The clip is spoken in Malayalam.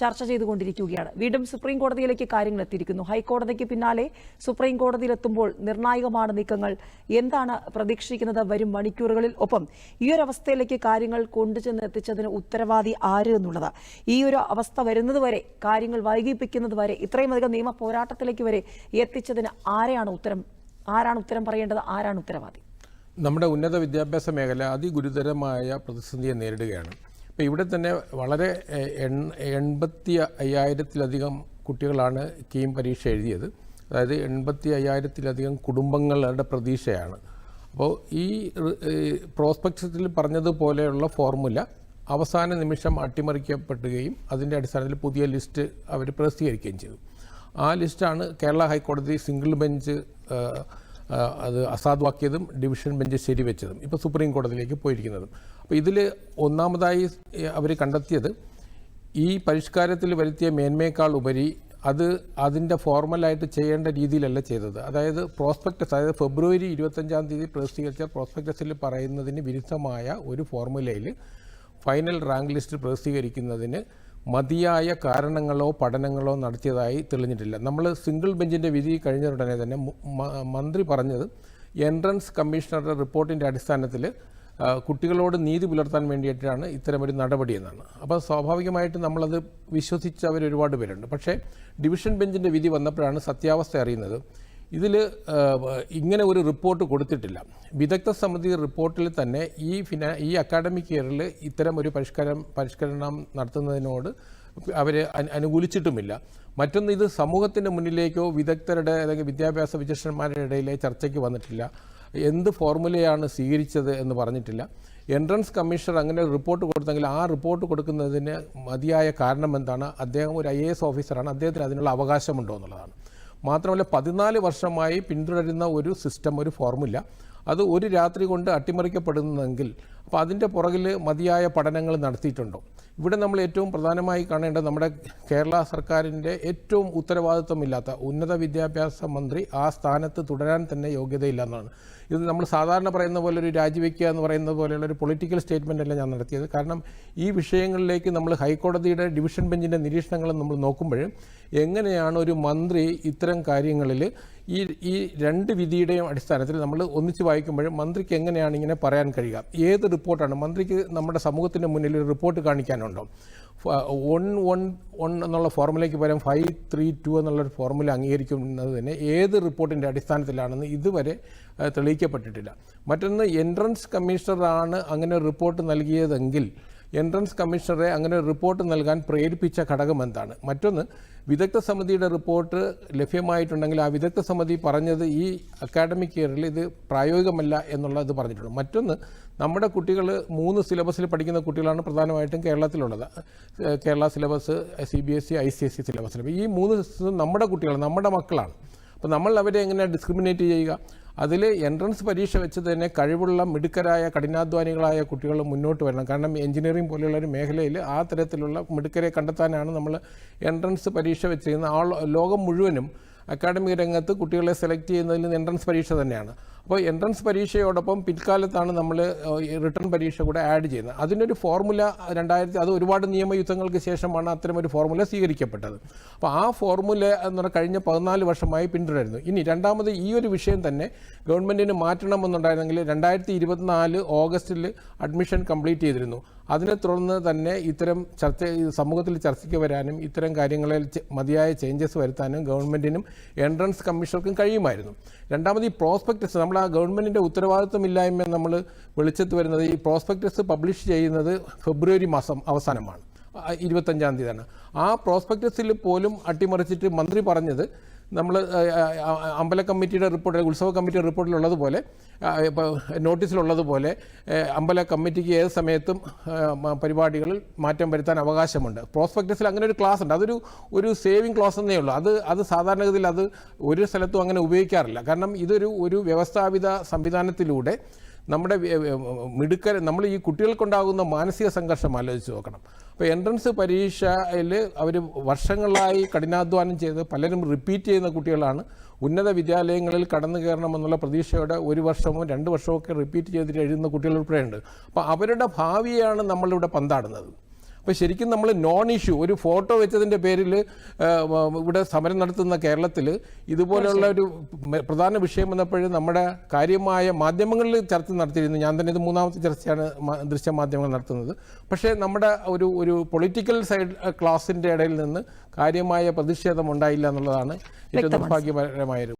ചർച്ച ചെയ്തുകൊണ്ടിരിക്കുകയാണ്. വീണ്ടും സുപ്രീം കോടതിയിലേക്ക് കാര്യങ്ങൾ എത്തിയിരിക്കുന്നു. ഹൈക്കോടതിക്ക് പിന്നാലെ സുപ്രീം കോടതിയിലെത്തുമ്പോൾ നിർണായകമാണ് നീക്കങ്ങൾ. എന്താണ് പ്രതീക്ഷിക്കുന്നത്? വരും മണിക്കൂറുകളിൽ ഒപ്പം ഈ ഒരു അവസ്ഥയിലേക്ക് കാര്യങ്ങൾ കൊണ്ടുചെന്ന് എത്തിച്ചതിന് ഉത്തരവാദി ആര് എന്നുള്ളത്. ഈ ഒരു അവസ്ഥ വരുന്നതുവരെ കാര്യങ്ങൾ വൈകിപ്പിക്കുന്നത് വരെ ഇത്രയും അധികം നിയമ പോരാട്ടത്തിലേക്ക് വരെ എത്തിച്ചതിന് ആരെയാണ് ഉത്തരം ആരാണ് ഉത്തരം പറയേണ്ടത്? ആരാണ് ഉത്തരവാദി? നമ്മുടെ ഉന്നത വിദ്യാഭ്യാസ മേഖല അതിഗുരുതരമായ പ്രതിസന്ധിയെ നേരിടുകയാണ്. ഇപ്പോൾ ഇവിടെ തന്നെ വളരെ എൺപത്തി അയ്യായിരത്തിലധികം കുട്ടികളാണ് കീം പരീക്ഷ എഴുതിയത്. അതായത് എൺപത്തി അയ്യായിരത്തിലധികം കുടുംബങ്ങളുടെ പ്രതീക്ഷയാണ്. അപ്പോൾ ഈ പ്രോസ്പെക്ടസിൽ പറഞ്ഞതുപോലെയുള്ള ഫോർമുല അവസാന നിമിഷം അട്ടിമറിക്കപ്പെടുകയും അതിന്റെ അടിസ്ഥാനത്തിൽ പുതിയ ലിസ്റ്റ് അവർ പ്രസിദ്ധീകരിക്കുകയും ചെയ്തു. ആ ലിസ്റ്റാണ് കേരള ഹൈക്കോടതി സിംഗിൾ ബെഞ്ച് അത് അസാധുവാക്കിയതും ഡിവിഷൻ ബെഞ്ച് ശരിവെച്ചതും ഇപ്പോൾ സുപ്രീം കോടതിയിലേക്ക് പോയിരിക്കുന്നതും. അപ്പോൾ ഇതിൽ ഒന്നാമതായി അവർ കണ്ടെത്തിയത് ഈ പരിഷ്കാരത്തിൽ വരുത്തിയ മേന്മയേക്കാൾ ഉപരി അത് അതിന്റെ ഫോർമലായിട്ട് ചെയ്യേണ്ട രീതിയിലല്ല ചെയ്തത്. അതായത് പ്രോസ്പെക്ടസ് അതായത് ഫെബ്രുവരി ഇരുപത്തഞ്ചാം തീയതി പ്രസിദ്ധീകരിച്ച പ്രോസ്പെക്ടസിൽ പറയുന്നതിന് വിരുദ്ധമായ ഒരു ഫോർമുലയിൽ ഫൈനൽ റാങ്ക് ലിസ്റ്റ് പ്രസിദ്ധീകരിക്കുന്നതിന് മതിയായ കാരണങ്ങളോ പഠനങ്ങളോ നടത്തിയതായി തെളിഞ്ഞിട്ടില്ല. നമ്മൾ സിംഗിൾ ബെഞ്ചിന്റെ വിധി കഴിഞ്ഞ ഉടനെ തന്നെ മന്ത്രി പറഞ്ഞത് എൻട്രൻസ് കമ്മീഷണറുടെ റിപ്പോർട്ടിന്റെ അടിസ്ഥാനത്തിൽ കുട്ടികളോട് നീതി പുലർത്താൻ വേണ്ടിയിട്ടാണ് ഇത്തരമൊരു നടപടി എന്നാണ്. അപ്പോൾ സ്വാഭാവികമായിട്ട് നമ്മളത് വിശ്വസിച്ചവർ ഒരുപാട് പേരുണ്ട്. പക്ഷേ ഡിവിഷൻ ബെഞ്ചിന്റെ വിധി വന്നപ്പോഴാണ് സത്യാവസ്ഥ അറിയുന്നത്. ഇതിൽ ഇങ്ങനെ ഒരു റിപ്പോർട്ട് കൊടുത്തിട്ടില്ല. വിദഗ്ധ സമിതി റിപ്പോർട്ടിൽ തന്നെ ഈ ഫിനാ ഈ അക്കാഡമിക് ഇയറിൽ ഇത്തരം ഒരു പരിഷ്കാരം പരിഷ്കരണം നടത്തുന്നതിനോട് അവർ അനുകൂലിച്ചിട്ടുമില്ല. മറ്റൊന്ന് ഇത് സമൂഹത്തിന്റെ മുന്നിലേക്കോ വിദഗ്ധരുടെ അല്ലെങ്കിൽ വിദ്യാഭ്യാസ വിചക്ഷണന്മാരുടെ ഇടയിലെ ചർച്ചയ്ക്ക് വന്നിട്ടില്ല. എന്ത് ഫോർമുലയാണ് സ്വീകരിച്ചത് എന്ന് പറഞ്ഞിട്ടില്ല. എൻട്രൻസ് കമ്മീഷണർ അങ്ങനെ ഒരു റിപ്പോർട്ട് കൊടുത്തെങ്കിൽ ആ റിപ്പോർട്ട് കൊടുക്കുന്നതിന് മതിയായ കാരണം എന്താണ്? അദ്ദേഹം ഒരു ഐ ഓഫീസറാണ്. അദ്ദേഹത്തിന് അതിനുള്ള അവകാശമുണ്ടോ എന്നുള്ളതാണ്. മാത്രമല്ല പതിനാല് വർഷമായി പിന്തുടരുന്ന ഒരു സിസ്റ്റം ഒരു ഫോർമുല അത് ഒരു രാത്രി കൊണ്ട് അട്ടിമറിക്കപ്പെടുന്നെങ്കിൽ അപ്പോൾ അതിന്റെ പുറകിൽ മതിയായ പഠനങ്ങൾ നടത്തിയിട്ടുണ്ടോ? ഇവിടെ നമ്മൾ ഏറ്റവും പ്രധാനമായി കാണേണ്ടത് നമ്മുടെ കേരള സർക്കാരിന്റെ ഏറ്റവും ഉത്തരവാദിത്വമില്ലാത്ത ഉന്നത വിദ്യാഭ്യാസ മന്ത്രി ആ സ്ഥാനത്ത് തുടരാൻ തന്നെ യോഗ്യതയില്ല എന്നാണ്. ഇത് നമ്മൾ സാധാരണ പറയുന്ന പോലെ ഒരു രാജിവെക്കുക എന്ന് പറയുന്നത് പോലെയുള്ള ഒരു പൊളിറ്റിക്കൽ സ്റ്റേറ്റ്മെന്റ് അല്ല ഞാൻ നടത്തിയത്. കാരണം ഈ വിഷയങ്ങളിലേക്ക് നമ്മൾ ഹൈക്കോടതിയുടെ ഡിവിഷൻ ബെഞ്ചിന്റെ നിരീക്ഷണങ്ങൾ നമ്മൾ നോക്കുമ്പോൾ എങ്ങനെയാണ് ഒരു മന്ത്രി ഇത്തരം കാര്യങ്ങളിൽ ഈ ഈ രണ്ട് വിധിയുടെയും അടിസ്ഥാനത്തിൽ നമ്മൾ ഒന്നിച്ച് വായിക്കുമ്പോഴും മന്ത്രിക്ക് എങ്ങനെയാണ് ഇങ്ങനെ പറയാൻ കഴിയുക? ഏത് റിപ്പോർട്ടാണ്? മന്ത്രിക്ക് നമ്മുടെ സമൂഹത്തിന്റെ മുന്നിൽ ഒരു റിപ്പോർട്ട് കാണിക്കാനുണ്ടോ? വൺ വൺ വൺ എന്നുള്ള ഫോർമുലയ്ക്ക് പകരം ഫൈവ് ത്രീ ടു എന്നുള്ളൊരു ഫോർമുല അംഗീകരിക്കുന്നത് തന്നെ ഏത് റിപ്പോർട്ടിന്റെ അടിസ്ഥാനത്തിലാണെന്ന് ഇതുവരെ തെളിയിക്കപ്പെട്ടിട്ടില്ല. മറ്റൊന്ന് എൻട്രൻസ് കമ്മീഷണറാണ് അങ്ങനെ റിപ്പോർട്ട് നൽകിയതെങ്കിൽ എൻട്രൻസ് കമ്മീഷണറെ അങ്ങനെ റിപ്പോർട്ട് നൽകാൻ പ്രേരിപ്പിച്ച ഘടകം എന്താണ്? മറ്റൊന്ന് വിദഗ്ധ സമിതിയുടെ റിപ്പോർട്ട് ലഭ്യമായിട്ടുണ്ടെങ്കിൽ ആ വിദഗ്ധ സമിതി പറഞ്ഞത് ഈ അക്കാഡമിക് ഇയറിൽ ഇത് പ്രായോഗികമല്ല എന്നുള്ളത് പറഞ്ഞിട്ടുണ്ട്. മറ്റൊന്ന് നമ്മുടെ കുട്ടികൾ മൂന്ന് സിലബസിൽ പഠിക്കുന്ന കുട്ടികളാണ് പ്രധാനമായിട്ടും കേരളത്തിലുള്ളത്. Kerala syllabus C B S C I C S C സിലബസിൽ ഈ മൂന്ന് സിലബസും നമ്മുടെ കുട്ടികളാണ് നമ്മുടെ മക്കളാണ്. അപ്പോൾ നമ്മൾ അവരെ എങ്ങനെ ഡിസ്ക്രിമിനേറ്റ് ചെയ്യുക? അതിൽ എൻട്രൻസ് പരീക്ഷ വെച്ച് തന്നെ കഴിവുള്ള മിടുക്കരായ കഠിനാധ്വാനികളായ കുട്ടികൾ മുന്നോട്ട് വരണം. കാരണം എഞ്ചിനീയറിംഗ് പോലെയുള്ള ഒരു മേഖലയിൽ ആ തരത്തിലുള്ള മിടുക്കരെ കണ്ടെത്താനാണ് നമ്മൾ എൻട്രൻസ് പരീക്ഷ വെച്ച് ചെയ്യുന്നത് ആ ലോകം മുഴുവനും അക്കാഡമിക് രംഗത്ത് കുട്ടികളെ സെലക്ട് ചെയ്യുന്നതിൽ എൻട്രൻസ് പരീക്ഷ തന്നെയാണ്. അപ്പോൾ എൻട്രൻസ് പരീക്ഷയോടൊപ്പം പിൽക്കാലത്താണ് നമ്മൾ റിട്ടേൺ പരീക്ഷ കൂടെ ആഡ് ചെയ്യുന്നത്. അതിനൊരു ഫോർമുല രണ്ടായിരത്തി അത് ഒരുപാട് നിയമയുദ്ധങ്ങൾക്ക് ശേഷമാണ് അത്തരമൊരു ഫോർമുല സ്വീകരിക്കപ്പെട്ടത്. അപ്പോൾ ആ ഫോർമുല എന്ന് പറഞ്ഞാൽ കഴിഞ്ഞ പതിനാല് വർഷമായി പിന്തുടരുന്നു. ഇനി രണ്ടാമത് ഈ ഒരു വിഷയം തന്നെ ഗവൺമെന്റിന് മാറ്റണമെന്നുണ്ടായിരുന്നെങ്കിൽ രണ്ടായിരത്തി ഇരുപത്തിനാല് ഓഗസ്റ്റിൽ അഡ്മിഷൻ കംപ്ലീറ്റ് ചെയ്തിരുന്നു. അതിനെ തുടർന്ന് തന്നെ ഇത്തരം ചർച്ച സമൂഹത്തിൽ ചർച്ചയ്ക്ക് വരാനും ഇത്തരം കാര്യങ്ങളിൽ മതിയായ ചേഞ്ചസ് വരുത്താനും ഗവൺമെന്റിനും എൻട്രൻസ് കമ്മീഷണർക്കും കഴിയുമായിരുന്നു. രണ്ടാമത് ഈ പ്രോസ്പെക്ടസ് നമ്മൾ ആ ഗവൺമെന്റിന്റെ ഉത്തരവാദിത്വമില്ലായ്മ നമ്മൾ വെളിച്ചത്ത് വരുന്നത് ഈ പ്രോസ്പെക്ടസ് പബ്ലിഷ് ചെയ്യുന്നത് ഫെബ്രുവരി മാസം അവസാനമാണ്. ഇരുപത്തഞ്ചാം തീയതിയാണ്. ആ പ്രോസ്പെക്ടസിൽ പോലും അട്ടിമറിച്ചിട്ട് മന്ത്രി പറഞ്ഞത് നമ്മൾ അമ്പല കമ്മിറ്റിയുടെ റിപ്പോർട്ട് ഉത്സവ കമ്മിറ്റിയുടെ റിപ്പോർട്ടിലുള്ളതുപോലെ നോട്ടീസിലുള്ളതുപോലെ അമ്പല കമ്മിറ്റിക്ക് ഏത് സമയത്തും പരിപാടികളിൽ മാറ്റം വരുത്താൻ അവകാശമുണ്ട്. പ്രോസ്പെക്ടസിൽ അങ്ങനെ ഒരു ക്ലാസ് ഉണ്ട് അതൊരു ഒരു സേവിങ് ക്ലാസ് എന്നേ ഉള്ളൂ. അത് അത് സാധാരണഗതിയിൽ അത് ഒരു സ്ഥലത്തും അങ്ങനെ ഉപയോഗിക്കാറില്ല. കാരണം ഇതൊരു ഒരു വ്യവസ്ഥാപിത സംവിധാനത്തിലൂടെ നമ്മുടെ മിടുക്കർ നമ്മൾ ഈ കുട്ടികൾക്കുണ്ടാകുന്ന മാനസിക സംഘർഷം ആലോചിച്ച് നോക്കണം. അപ്പോൾ എൻട്രൻസ് പരീക്ഷയിൽ അവർ വർഷങ്ങളായി കഠിനാധ്വാനം ചെയ്ത് പലരും റിപ്പീറ്റ് ചെയ്യുന്ന കുട്ടികളാണ്. ഉന്നത വിദ്യാലയങ്ങളിൽ കടന്നു കയറണമെന്നുള്ള പ്രതീക്ഷയോടെ ഒരു വർഷമോ രണ്ട് വർഷമോ ഒക്കെ റിപ്പീറ്റ് ചെയ്തിട്ട് എഴുതുന്ന കുട്ടികൾ ഉൾപ്പെടെയുണ്ട് അപ്പോൾ അവരുടെ ഭാവിയാണ് നമ്മളിവിടെ പന്താടുന്നത്. അപ്പോൾ ശരിക്കും നമ്മൾ നോൺ ഇഷ്യൂ ഒരു ഫോട്ടോ വെച്ചതിന്റെ പേരിൽ ഇവിടെ സമരം നടത്തുന്ന കേരളത്തിൽ ഇതുപോലെയുള്ള ഒരു പ്രധാന വിഷയം വന്നപ്പോഴും നമ്മുടെ കാര്യമായ മാധ്യമങ്ങളിൽ ചർച്ച നടത്തിയിരുന്നു. ഞാൻ തന്നെ ഇത് മൂന്നാമത്തെ ചർച്ചയാണ് ദൃശ്യ മാധ്യമങ്ങൾ നടത്തുന്നത്. പക്ഷേ നമ്മുടെ ഒരു ഒരു പൊളിറ്റിക്കൽ സൈഡ് ക്ലാസിന്റെ ഇടയിൽ നിന്ന് കാര്യമായ പ്രതിഷേധം ഉണ്ടായില്ല എന്നുള്ളതാണ് ഏറ്റവും നിർഭാഗ്യകരമായൊരു